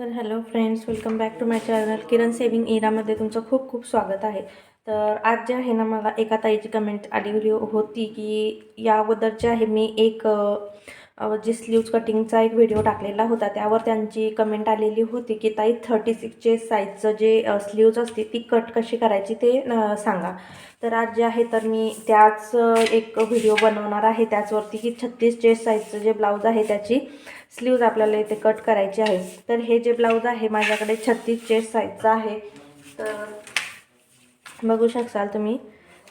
तर hello friends welcome back to my channel Kiran sewing इरामध्ये तुमचं खूप खूप स्वागत आहे. तर आज जे आहे ना मला एका ताईची कमेंट आली होती की याअगोदर जे आहे मी एक जी स्लीव्ज कटिंगचा एक व्हिडिओ टाकलेला होता त्यावर त्यांची कमेंट आलेली होती की ताई थर्टी सिक्सचे साईजचं जे स्लीव्ज असते ती कट कशी करायची ते सांगा. तर आज जे आहे तर मी त्याच एक व्हिडिओ बनवणार आहे. त्याचवरती की छत्तीस चेस्ट साईजचं जे ब्लाऊज आहे त्याची स्लीव्ज आपल्याला इथे कट करायची आहे. तर हे जे ब्लाऊज आहे माझ्याकडे छत्तीस चेस्ट साईजचं आहे. तर बघू शकाल तुम्ही.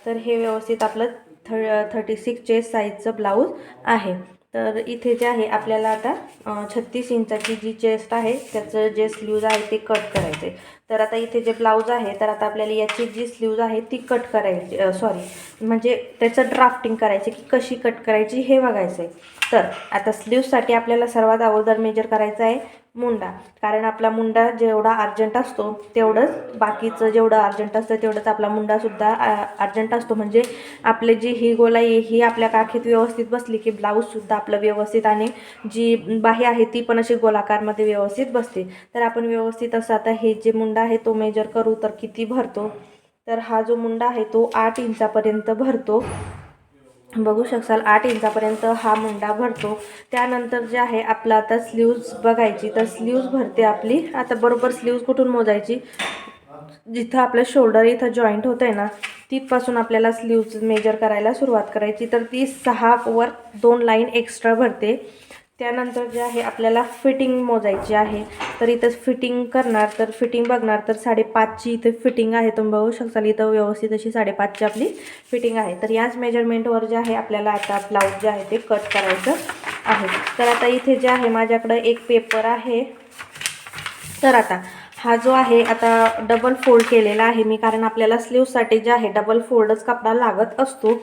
तर हे व्यवस्थित आपलं थ थर्टी सिक्स चेस्ट साईजचं ब्लाऊज आहे. तर इथे जे आहे आपल्याला आता छत्तीस इंचाची जी चेस्ट आहे त्याचं जे स्लीव्ज आहे ते कट करायचे तर आता इथे जे ब्लाऊज आहे तर आता आपल्याला याची जी स्लीव्ज आहे ती कट करायची सॉरी म्हणजे त्याचं ड्राफ्टिंग करायचं की कशी कट करायची हे बघायचं आहे तर आता स्लीव्जसाठी आपल्याला सर्वात अगोदर मेजर करायचं आहे मुंडा. कारण आपला मुंडा जेवढा अर्जंट असतो तेवढंच बाकीचं जेवढं अर्जंट असतं तेवढंच आपला मुंडासुद्धा अर्जंट असतो. म्हणजे आपले जी ही गोलाई ही आपल्या काखेत व्यवस्थित बसली की ब्लाऊजसुद्धा आपलं व्यवस्थित आणि जी बाही आहे ती पण अशी गोलाकारमध्ये व्यवस्थित बसते. तर आपण व्यवस्थित असं आता हे जे मुंडा आहे तो मेजर करू तर किती भरतो? तर हा जो मुंडा आहे तो आठ इंचापर्यंत भरतो. बघू शकाल आठ इंचापर्यंत हा मुंडा भरतो. त्यानंतर जे आहे आपलं आता स्लीव्ज बघायची तर स्लीव्ज भरते आपली. आता बरोबर स्लीव्ज कुठून मोजायची? जिथं आपलं शोल्डर इथं जॉईंट होतं आहे ना तिथपासून आपल्याला स्लीव्ज मेजर करायला सुरुवात करायची. तर ती सहा वर दोन लाईन एक्स्ट्रा भरते. त्यानंतर जे आहे आपल्याला फिटिंग मोजायची आहे. तर इथं फिटिंग करणार तर फिटिंग बघणार तर साडेपाचची इथे फिटिंग आहे. तुम्ही बघू शकता इथं व्यवस्थित अशी साडेपाचची आपली फिटिंग आहे. तर याच मेजरमेंटवर जे आहे आपल्याला आता ब्लाऊज जे आहे ते कट करायचं आहे. तर आता इथे जे आहे माझ्याकडं एक पेपर आहे. तर आता हा जो आहे आता डबल फोल्ड केलेला आहे मी कारण आपल्याला स्लीवसाठी जे आहे डबल फोल्डच कपडा लागत असतो.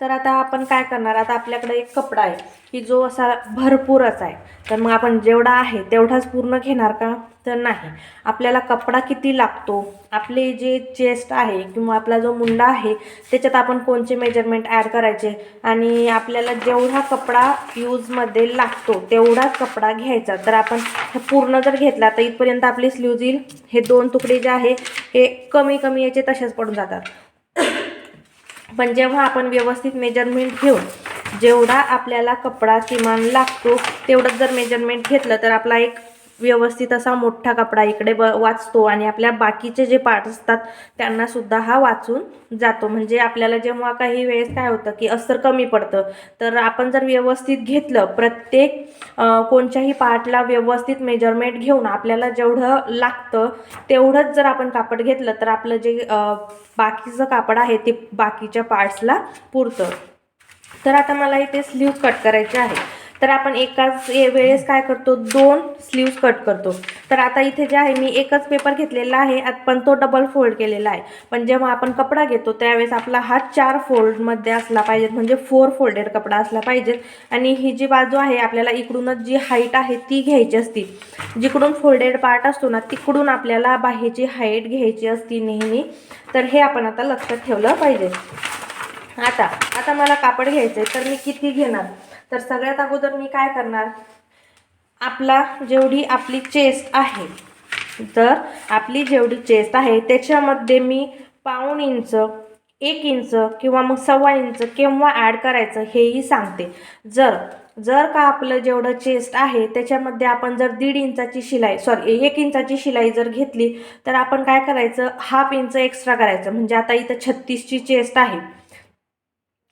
तर आता आपण काय करणार? आता आपल्याकडे एक कपडा आहे की जो असा भरपूरच आहे. तर मग आपण जेवढा आहे तेवढाच पूर्ण घेणार का? तर नाही. आपल्याला कपडा किती लागतो? आपले जे चेस्ट आहे किंवा आपला जो मुंडा आहे त्याच्यात आपण कोणचे मेजरमेंट ॲड करायचे? आणि आपल्याला जेवढा कपडा यूजमध्ये लागतो तेवढाच कपडा घ्यायचा. तर आपण पूर्ण जर घेतला तर इथपर्यंत आपली स्लीव्ज येईल. हे दोन तुकडे जे आहे हे कमी कमी याचे तसेच पडून जातात. पण जेव्हा आपण व्यवस्थित मेजरमेंट घेऊन जेवढा आपल्याला कपडा किमान लागतो तेवढंच जर मेजरमेंट घेतलं तर आपला एक व्यवस्थित असा मोठा कपडा इकडे ब वाचतो आणि आपल्या बाकीचे जे पार्ट असतात त्यांना सुद्धा हा वाचून जातो. म्हणजे आपल्याला जेव्हा काही वेळेस काय होतं की अस्तर कमी पडतं तर आपण जर व्यवस्थित घेतलं प्रत्येक कोणत्याही पार्टला व्यवस्थित मेजरमेंट घेऊन आपल्याला जेवढं लागतं तेवढंच जर आपण कापड घेतलं तर आपलं जे बाकीचं कापड आहे ते बाकीच्या पार्ट्सला पुरतं. तर आता मला इथे स्लीव्ज कट करायचे आहे. तर आपण एकाच ए- वेळेस काय करतो? दोन स्लीव्ज कट करतो. तर आता इथे जे आहे मी एकच पेपर घेतलेला आहे पण तो डबल फोल्ड केलेला आहे. पण जेव्हा आपण कपडा घेतो त्यावेळेस आपला हा चार फोल्डमध्ये असला पाहिजेत. म्हणजे फोर फोल्डेड कपडा असला पाहिजेत. आणि ही जी बाजू आहे आपल्याला इकडूनच जी हाईट आहे ती घ्यायची असती. जिकडून फोल्डेड पार्ट असतो ना तिकडून आपल्याला बाहेरची हाईट घ्यायची असती नेहमी. तर हे आपण आता लक्षात ठेवलं पाहिजे. आता आता मला कापड घ्यायचं आहे तर मी किती घेणार? तर सगळ्यात अगोदर मी काय करणार? आपला जेवढी आपली चेस्ट आहे तर आपली जेवढी चेस्ट आहे त्याच्यामध्ये मी पाऊण इंच एक इंच किंवा मग सव्वा इंच केव्हा ॲड करायचं हेही सांगते. जर जर का आपलं जेवढं चेस्ट आहे त्याच्यामध्ये आपण जर दीड इंचाची शिलाई सॉरी एक इंचाची शिलाई जर घेतली तर आपण काय करायचं? हाफ इंच एक्स्ट्रा करायचं. म्हणजे आता इथं छत्तीसची चेस्ट आहे.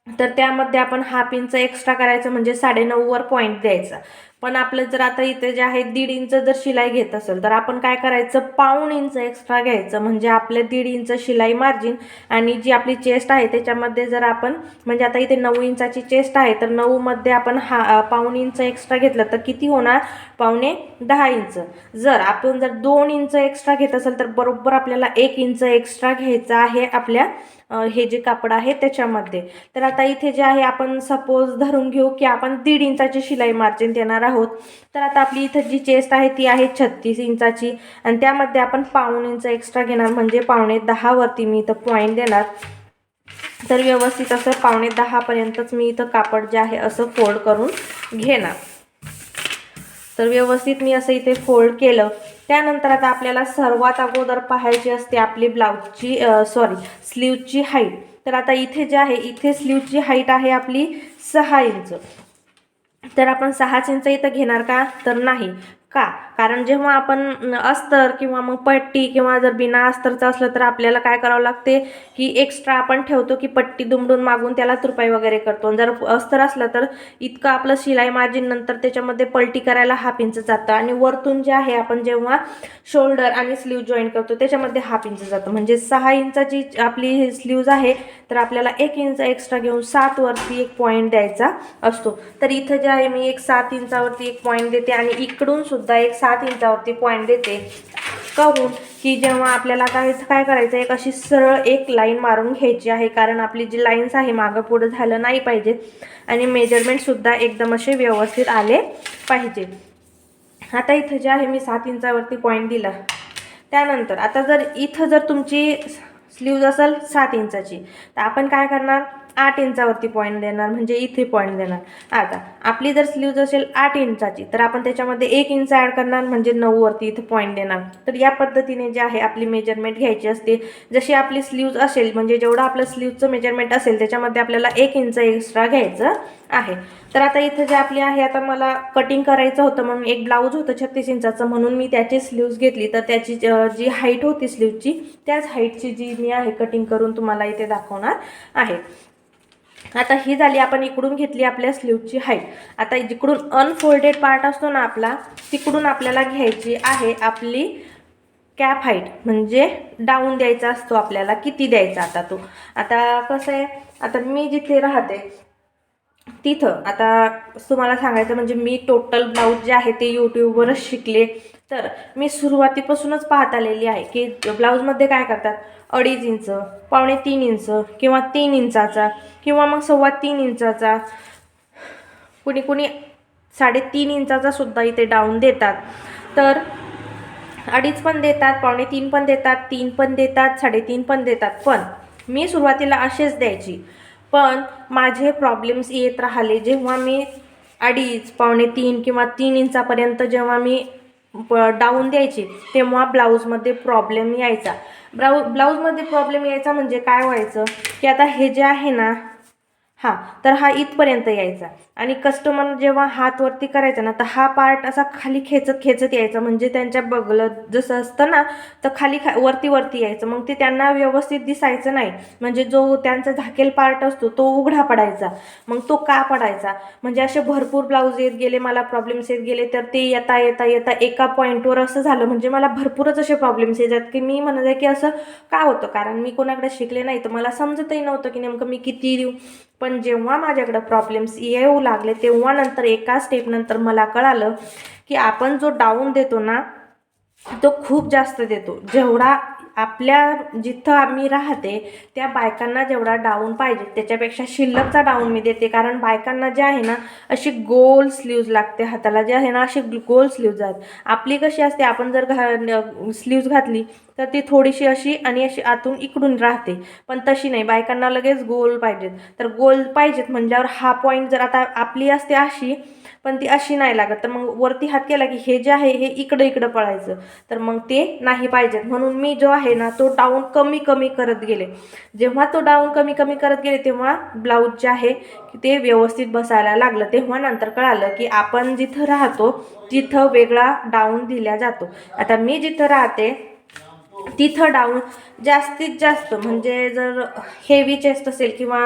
तर त्यामध्ये आपण हाफ इंच एक्स्ट्रा करायचं म्हणजे साडेनऊवर पॉईंट द्यायचा. पण आपलं जर आता इथे जे आहे दीड इंच जर शिलाई घेत असेल तर आपण काय करायचं? पाऊण इंच एक्स्ट्रा घ्यायचं. म्हणजे आपले दीड इंच शिलाई मार्जिन आणि जी आपली चेस्ट आहे त्याच्यामध्ये जर आपण म्हणजे आता इथे नऊ इंचाची चेस्ट आहे तर नऊमध्ये आपण हा पाऊण इंच एक्स्ट्रा घेतलं तर किती होणार? पावणे दहा इंच. जर आपण जर दोन इंच एक्स्ट्रा घेत असेल तर बरोबर आपल्याला एक इंच एक्स्ट्रा घ्यायचं आहे आपल्या हे जे कापड आहे त्याच्यामध्ये. तर आता इथे जे आहे आपण सपोज धरून घेऊ की आपण दीड इंचाची शिलाई मार्जिन देणार आहोत. तर आता आपली इथं जी चेस्ट आहे ती आहे छत्तीस इंचाची. आणि त्यामध्ये आपण पाऊण इंच एक्स्ट्रा घेणार म्हणजे पावणे दहावरती मी इथं पॉईंट देणार. तर व्यवस्थित असं पावणे दहापर्यंतच मी इथं कापड जे आहे असं फोल्ड करून घेणार. तर व्यवस्थित मी असं इथे फोल्ड केलं. त्यानंतर आता आपल्याला सर्वात अगोदर पाहायची असते आपली ब्लाऊजची सॉरी स्लीवची हाईट तर आता इथे जे आहे इथे स्लीवची हाईट आहे आपली सहा इंच. तर आपण सहाच इंच इथं घेणार का? तर नाही. का? कारण जेव्हा आपण अस्तर किंवा मग पट्टी किंवा जर बिना अस्तरचं असलं तर आपल्याला काय करावं लागते? की एक्स्ट्रा आपण ठेवतो की पट्टी दुमडून मागून त्याला तुरपाई वगैरे करतो. जर अस्तर असलं तर इतकं आपलं शिलाई मार्जिन नंतर त्याच्यामध्ये पलटी करायला हाफ इंच जातं. आणि वरतून जे आहे आपण जेव्हा शोल्डर आणि स्लीव जॉईन करतो त्याच्यामध्ये हाफ इंच जातं. म्हणजे सहा इंचाची आपली स्लीव्ज आहे तर आपल्याला एक इंच एक्स्ट्रा घेऊन सात वरती एक पॉईंट द्यायचा असतो. तर इथं जे आहे मी एक सात इंचावरती एक पॉईंट देते आणि इकडून सुद्धा सुद्धा एक सात इंचावरती पॉईंट देते. कहून? की जेव्हा आपल्याला काय काय करायचं एक अशी सरळ एक लाईन मारून घ्यायची आहे. कारण आपली जी लाईन्स आहे मागं पुढं झालं नाही पाहिजे. आणि मेजरमेंटसुद्धा एकदम असे व्यवस्थित आले पाहिजे. आता इथं जे आहे मी सात इंचावरती पॉईंट दिला. त्यानंतर आता जर इथं जर तुमची स्लीव्ज असेल सात इंचाची तर आपण काय करणार? आठ इंचावरती पॉईंट देणार म्हणजे इथे पॉईंट देणार. आता आपली जर स्लीव्ज असेल आठ इंचाची तर आपण त्याच्यामध्ये एक इंच ॲड करणार म्हणजे नऊवरती इथे पॉईंट देणार. तर या पद्धतीने जे आहे आपली मेजरमेंट घ्यायची असते. जशी आपली स्लीव्ज असेल म्हणजे जेवढं आपलं स्लीवचं मेजरमेंट असेल त्याच्यामध्ये आपल्याला एक इंच एक्स्ट्रा घ्यायचं आहे. तर आता इथं जे आपली आहे आता मला कटिंग करायचं होतं म्हणून एक ब्लाऊज होतं छत्तीस इंचाचं म्हणून मी त्याची स्लीव्ज घेतली. तर त्याची जी हाईट होती स्लीवची त्याच हाईटची जी मी आहे कटिंग करून तुम्हाला इथे दाखवणार आहे. आता ही झाली आपण इकडून घेतली आपल्या स्लीवची हाईट आता जिकडून अनफोल्डेड पार्ट असतो ना आपला तिकडून आपल्याला घ्यायची आहे आपली कॅप हाईट म्हणजे डाऊन द्यायचा असतो आपल्याला किती द्यायचा आता तो. आता कसं आहे आता मी जिथे राहते तिथं. आता तुम्हाला सांगायचं म्हणजे मी टोटल ब्लाऊज जे आहे ते यूट्यूबवरच शिकले. तर मी सुरुवातीपासूनच पाहत आलेली आहे की ब्लाऊजमध्ये काय करतात? अडीच इंच पावणे तीन इंच किंवा तीन इंचाचा किंवा मग सव्वा तीन इंचाचा. कुणी कुणी साडेतीन इंचाचा सुद्धा इथे डाऊन देतात. तर अडीच पण देतात पावणे तीन पण देतात तीन पण देतात साडेतीन पण देतात. पण मी सुरुवातीला असेच द्यायची. पण माझे प्रॉब्लेम्स येत राहिले जेव्हा मी अडीच पावणे तीन किंवा तीन इंचापर्यंत जेव्हा मी डाऊन द्यायची तेव्हा ब्लाऊजमध्ये प्रॉब्लेम यायचा. ब्लाऊ ब्लाऊजमध्ये प्रॉब्लेम यायचा म्हणजे काय व्हायचं? की आता हे जे आहे ना हां तर हा इथपर्यंत यायचा. आणि कस्टमर जेव्हा हात वरती करायचा ना तर हा पार्ट असा खाली खेचत खेचत यायचा. म्हणजे त्यांच्या बगलं जसं असतं ना तर खाली खा वरती वरती यायचं. मग ते त्यांना व्यवस्थित दिसायचं नाही. म्हणजे जो त्यांचा झाकेल पार्ट असतो तो उघडा पडायचा. मग तो का पडायचा? म्हणजे असे भरपूर ब्लाऊज येत गेले मला प्रॉब्लेम्स येत गेले तर ते येता येता येता एका पॉईंटवर असं झालं. म्हणजे मला भरपूरच असे प्रॉब्लेम्स येतात की मी म्हणत आहे की असं का होतं? कारण मी कोणाकडे शिकले नाही तर मला समजतही नव्हतं की नेमकं मी किती देऊ. पण जेव्हा माझ्याकडं प्रॉब्लेम्स येऊ लागले तेव्हा नंतर एका स्टेपनंतर मला कळालं की आपण जो डाऊन देतो ना तो खूप जास्त देतो. जेवढा आपल्या जिथं आम्ही राहते त्या बायकांना जेवढा डाऊन पाहिजे त्याच्यापेक्षा शिल्लकचा डाऊन मी देते. कारण बायकांना जे आहे ना अशी गोल स्लीव्ज लागते हाताला. जे आहे ना अशी गोल स्लीव्ज आहेत. आपली कशी असते आपण जर घा स्लीव्ज घातली तर ती थोडीशी अशी आणि अशी आतून इकडून राहते. पण तशी नाही. बायकांना लगेच गोल पाहिजेत. तर गोल पाहिजेत म्हणल्यावर हा पॉईंट जर आता आपली असते अशी पण ती अशी नाही लागत. तर मग वरती हात केला की हे जे आहे हे इकडं इकडं पळायचं. तर मग ते नाही पाहिजेत. म्हणून मी जो आहे ना तो डाऊन कमी कमी करत गेले. जेव्हा तो डाऊन कमी कमी करत गेले तेव्हा ब्लाऊज जे आहे की ते व्यवस्थित बसायला लागलं. तेव्हा नंतर कळालं की आपण जिथं राहतो तिथं वेगळा डाऊन दिला जातो. आता मी जिथं राहते तिथं डाऊन जास्तीत जास्त म्हणजे जर हेवी चेस्ट असेल किंवा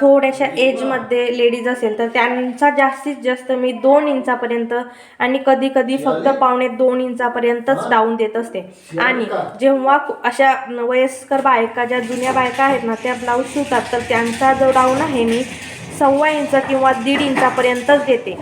थोड्याशा एजमध्ये लेडीज असेल तर त्यांचा जास्तीत जास्त मी दोन इंचापर्यंत आणि कधी कधी फक्त पावणे दोन इंचापर्यंतच डाऊन देत असते. आणि जेव्हा अशा वयस्कर बायका ज्या जुन्या बायका आहेत ना त्या ब्लाऊज शिवतात तर त्यांचा जो डाऊन आहे मी सव्वा इंच किंवा दीड इंचापर्यंतच देते.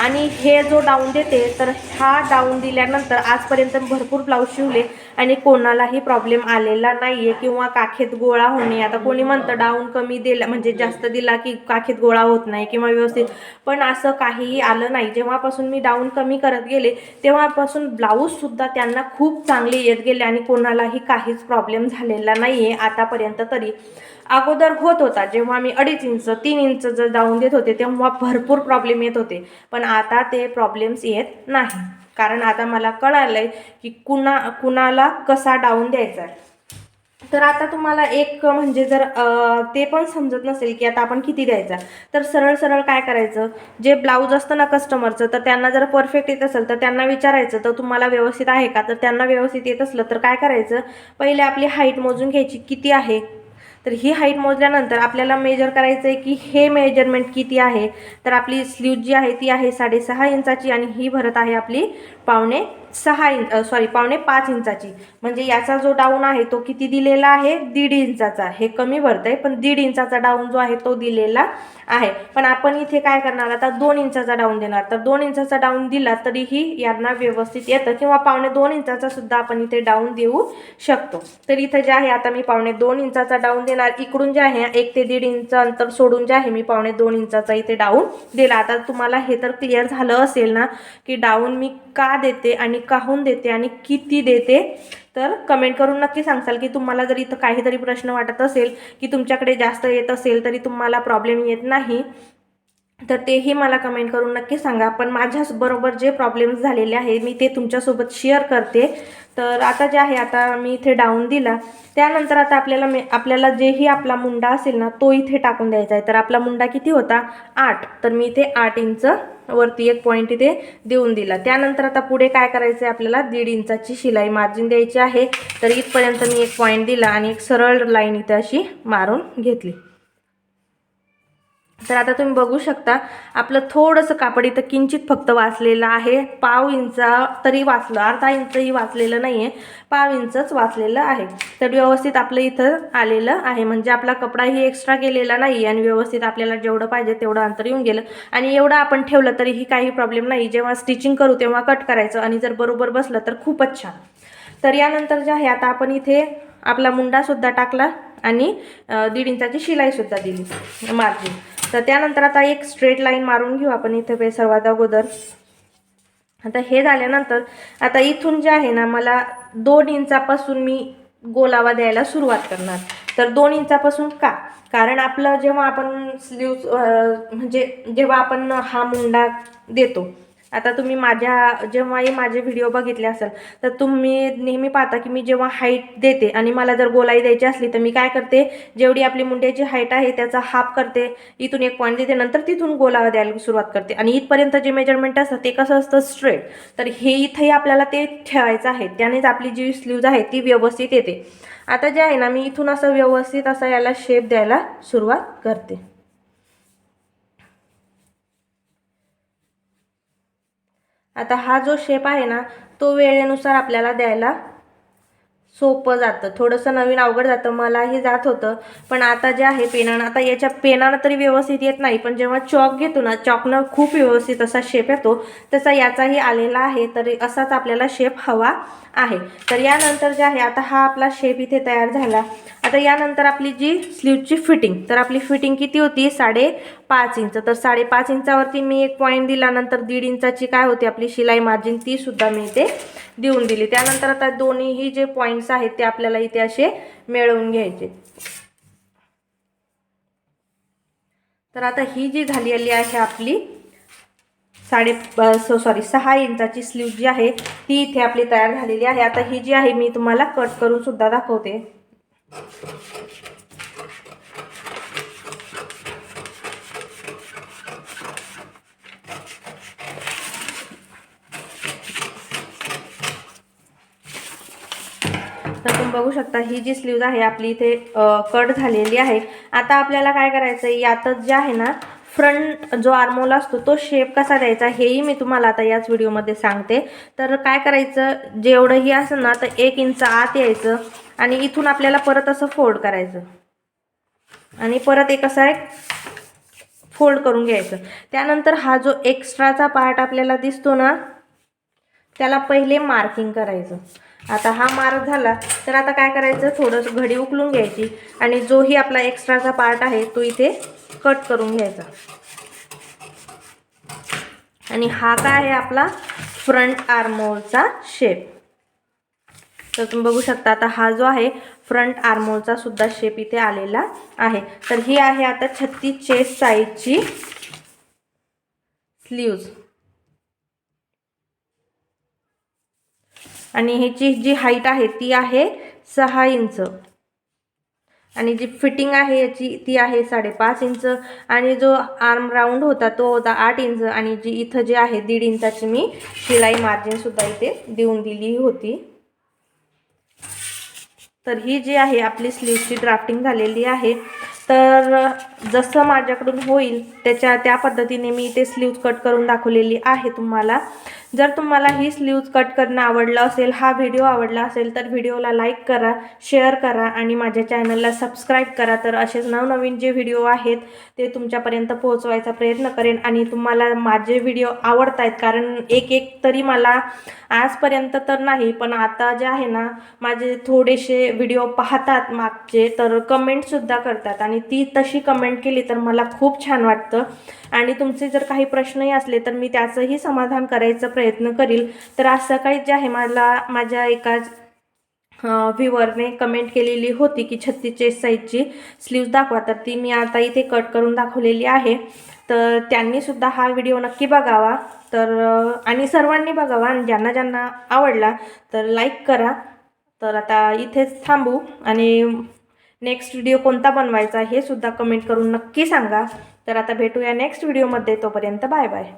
आणि हे जो डाऊन देते तर हा डाऊन दिल्यानंतर आजपर्यंत भरपूर ब्लाऊज शिवले. आणि कोणालाही प्रॉब्लेम आलेला नाही आहे किंवा काखेत गोळा होणे आता कोणी म्हणतं डाऊन कमी दिला म्हणजे जास्त दिला की काखेत गोळा होत नाही किंवा व्यवस्थित. पण असं काहीही आलं नाही. जेव्हापासून मी डाऊन कमी करत गेले तेव्हापासून ब्लाऊजसुद्धा त्यांना खूप चांगले येत गेले आणि कोणालाही काहीच प्रॉब्लेम झालेला नाही आहे आतापर्यंत तरी. अगोदर होत होता जेव्हा मी अडीच इंच तीन इंच जर डाऊन देत होते तेव्हा भरपूर प्रॉब्लेम येत होते. पण आता ते प्रॉब्लेम्स येत नाही. कारण आता मला कळालं आहे की कुणा कुणाला कसा डाऊन द्यायचा आहे तर आता तुम्हाला एक म्हणजे जर ते पण समजत नसेल की आता आपण किती द्यायचा. तर सरळ सरळ काय करायचं? जे ब्लाऊज असतं ना कस्टमरचं तर त्यांना जर परफेक्ट येत असेल तर त्यांना विचारायचं तर तुम्हाला व्यवस्थित आहे का? तर त्यांना व्यवस्थित येत असलं तर काय करायचं? पहिले आपली हाईट मोजून घ्यायची किती आहे? तर ही हाईट मोजल्यानंतर आपल्याला मेजर करायचं आहे की हे मेजरमेंट किती आहे? तर आपली स्लीव जी आहे ती आहे साडेसहा इंचाची आणि ही भरत आहे आपली पावणे सहा इंच सॉरी पावणे पाच इंचाची. म्हणजे याचा जो डाऊन आहे तो किती दिलेला आहे? दीड इंचाचा. हे कमी भरतं आहे पण दीड इंचाचा डाऊन जो आहे तो दिलेला आहे. पण आपण इथे काय करणार? आता दोन इंचाचा डाऊन देणार. तर दोन इंचाचा डाऊन दिला तरीही यांना व्यवस्थित येतं. किंवा पावणे दोन इंचाचा सुद्धा आपण इथे डाऊन देऊ शकतो. तर इथं जे आहे आता मी पावणे दोन इंचाचा डाऊन देणार. इकडून जे आहे एक ते दीड इंच अंतर सोडून जे आहे मी पावणे दोन इंचाचा इथे डाऊन दिला. आता तुम्हाला हे तर क्लिअर झालं असेल ना की डाऊन मी का का देते आणि काहून देते आणि किती देते तर कमेंट करून नक्की सांगसाल की तुम्हाला जर इथं काहीतरी प्रश्न वाटत असेल की तुमच्याकडे जास्त येत असेल तरी तुम्हाला प्रॉब्लेम येत नाही तर तेही मला कमेंट करून नक्की सांगा. पण माझ्याबरोबर जे प्रॉब्लेम्स झालेले आहे मी ते तुमच्यासोबत शेअर करते. तर आता जे आहे आता मी इथे डाऊन दिला. त्यानंतर आता आपल्याला मे आपल्याला जेही आपला मुंडा असेल ना तो इथे टाकून द्यायचा आहे. तर आपला मुंडा किती होता? आठ. तर मी इथे आठ इंच वरती एक पॉईंट इथे देऊन दिला. त्यानंतर आता पुढे काय करायचं आहे आपल्याला? दीड इंचाची शिलाई मार्जिन द्यायची आहे. तर इथपर्यंत मी एक पॉईंट दिला आणि एक सरळ लाईन इथे अशी मारून घेतली. तर आता तुम्ही बघू शकता आपलं थोडंसं कापड इथं किंचित फक्त वाचलेलं आहे. पाव इंचा तरी वाचलं अर्धा इंचही वाचलेलं नाही आहे पाव इंचच वाचलेलं आहे. तर व्यवस्थित आपलं इथं आलेलं आहे. म्हणजे आपला कपडाही एक्स्ट्रा गेलेला नाही आणि व्यवस्थित आपल्याला जेवढं पाहिजे तेवढं अंतर येऊन गेलं. आणि एवढं आपण ठेवलं तरीही काही प्रॉब्लेम नाही. जेव्हा स्टिचिंग करू तेव्हा कट करायचं आणि जर बरोबर बसलं तर खूपच छान. तर यानंतर जे आहे आता आपण इथे आपला मुंडासुद्धा टाकला. आणि दीड इंचाची शिलाईसुद्धा दिली मार्जिन तर त्यानंतर आता एक स्ट्रेट लाईन मारून घेऊ आपण इथे पे सर्वात अगोदर. आता हे झाल्यानंतर आता इथून जे आहे ना मला दोन इंचापासून मी गोलावा द्यायला सुरुवात करणार. तर दोन इंचापासून का? कारण आपलं जेव्हा आपण स्लीव म्हणजे जेव्हा आपण हा मुंडा देतो आता तुम्ही माझ्या जेव्हाही माझे व्हिडिओ बघितले असेल तर तुम्ही नेहमी पाहता की मी जेव्हा हाईट देते आणि मला जर गोलाई द्यायची असली तर मी काय करते? जेवढी आपली मुंड्याची हाईट आहे त्याचा हाफ करते. इथून एक पॉईंट देते नंतर तिथून गोलावा द्यायला सुरुवात करते. आणि इथपर्यंत जे मेजरमेंट असतं ते कसं असतं स्ट्रेट तर हे इथंही आपल्याला ते ठेवायचं आहे. त्यानेच आपली जी स्लीव्ज आहे ती व्यवस्थित येते. आता जे आहे ना मी इथून असं व्यवस्थित असा याला शेप द्यायला सुरुवात करते. आता हा जो शेप आहे ना तो वेळेनुसार आपल्याला द्यायला सोपं जातं. थोडंसं नवीन अवघड जातं. मलाही जात होतं. पण आता जे आहे पेनानं आता याच्या पेनानं तरी व्यवस्थित येत नाही. पण जेव्हा चॉक घेतो ना चॉकनं खूप व्यवस्थित असा शेप येतो. तसा याचाही आलेला आहे. तर असाच आपल्याला शेप हवा आहे. तर यानंतर जे आहे आता हा आपला शेप इथे तयार झाला. आता यानंतर आपली जी स्लीवची फिटिंग तर आपली फिटिंग किती होती? साडे पाच इंच. तर साडेपाच इंचावरती मी एक पॉईंट दिला नंतर दीड इंचाची काय होती? आपली शिलाई मार्जिन तीसुद्धा मी इथे देऊन दिली. त्यानंतर आता दोन्हीही जे पॉईंट पॉईंट्स आहेत ते आपल्याला इथे असे मिळवून घ्यायचे. तर आता ही जी झालेली आहे आपली साडे सॉरी सहा इंचाची स्लीव जी आहे ती इथे आपली तयार झालेली आहे. आता ही जी आहे मी तुम्हाला कट करून सुद्धा दाखवते. तर तुम्ही बघू शकता ही जी स्लीव्ज आहे आपली इथे कट झालेली आहे. आता आपल्याला काय करायचं आहे यातच जे आहे ना फ्रंट जो आर्मोल असतो तो शेप कसा द्यायचा हेही मी तुम्हाला आता याच व्हिडिओमध्ये सांगते. तर काय करायचं जेवढंही असेल ना तर एक इंच आत यायचं आणि इथून आपल्याला परत असं फोल्ड करायचं. आणि परत एक असा एक फोल्ड करून घ्यायचं. त्यानंतर हा जो एक्स्ट्राचा पार्ट आपल्याला दिसतो ना त्याला पहिले मार्किंग करायचं. आता हा मार्ग झाला तर आता काय करायचं? थोडंसं घडी उकलून घ्यायची आणि जोही आपला एक्स्ट्राचा पार्ट आहे तो इथे कट करून घ्यायचा. आणि हा काय आहे आपला? फ्रंट आर्मोलचा शेप तर तुम्ही बघू शकता आता हा जो आहे फ्रंट आर्मोलचा सुद्धा शेप इथे आलेला आहे. तर ही आहे आता छत्तीस चेस्ट साईजची स्लीव्ज आणि ह्याची जी हाईट आहे ती आहे सहा इंच. आणि जी फिटिंग आहे याची ती आहे साडेपाच इंच. आणि जो आर्म राऊंड होता तो होता आठ इंच. आणि जी इथं जे आहे दीड इंचाची मी शिलाई मार्जिनसुद्धा इथे देऊन दिली होती. तर ही जी आहे आपली स्लीवची ड्राफ्टिंग झालेली आहे. तर जसं माझ्याकडून होईल त्याच्या त्या पद्धतीने मी इथे स्लीव्ज कट करून दाखवलेली आहे तुम्हाला. जर तुम्हाला ही स्लीव्ज कट करणं आवडलं असेल हा व्हिडिओ आवडला असेल तर व्हिडिओला लाईक करा शेअर करा आणि माझ्या चॅनलला सबस्क्राईब करा. तर असेच नवनवीन जे व्हिडिओ आहेत ते तुमच्यापर्यंत पोहोचवायचा प्रयत्न करेन आणि तुम्हाला माझे व्हिडिओ आवडत आहेत कारण एक एक तरी मला आजपर्यंत तर नाही पण आता जे आहे ना माझे थोडेसे व्हिडिओ पाहतात मागचे तर कमेंटसुद्धा करतात. आणि ती तशी कमेंट केली तर मला खूप छान वाटतं. आणि तुमचे जर काही प्रश्नही असले तर मी त्याचंही समाधान करायचं प्रयत्न प्रयत्न करील. तर आज सकाळी जे आहे मला माझ्या एका व्ह्युअरने कमेंट केलेली होती की छत्तीस साईजची स्लीव्ज दाखवा. तर ती मी आता इथे कट करून दाखवलेली आहे. तर त्यांनीसुद्धा हा व्हिडिओ नक्की बघावा. तर आणि सर्वांनी बघावा. आणि ज्यांना ज्यांना आवडला तर लाईक करा. तर आता इथेच थांबू. आणि नेक्स्ट व्हिडिओ कोणता बनवायचा हे सुद्धा कमेंट करून नक्की सांगा. तर आता भेटूया नेक्स्ट व्हिडिओमध्ये तोपर्यंत बाय बाय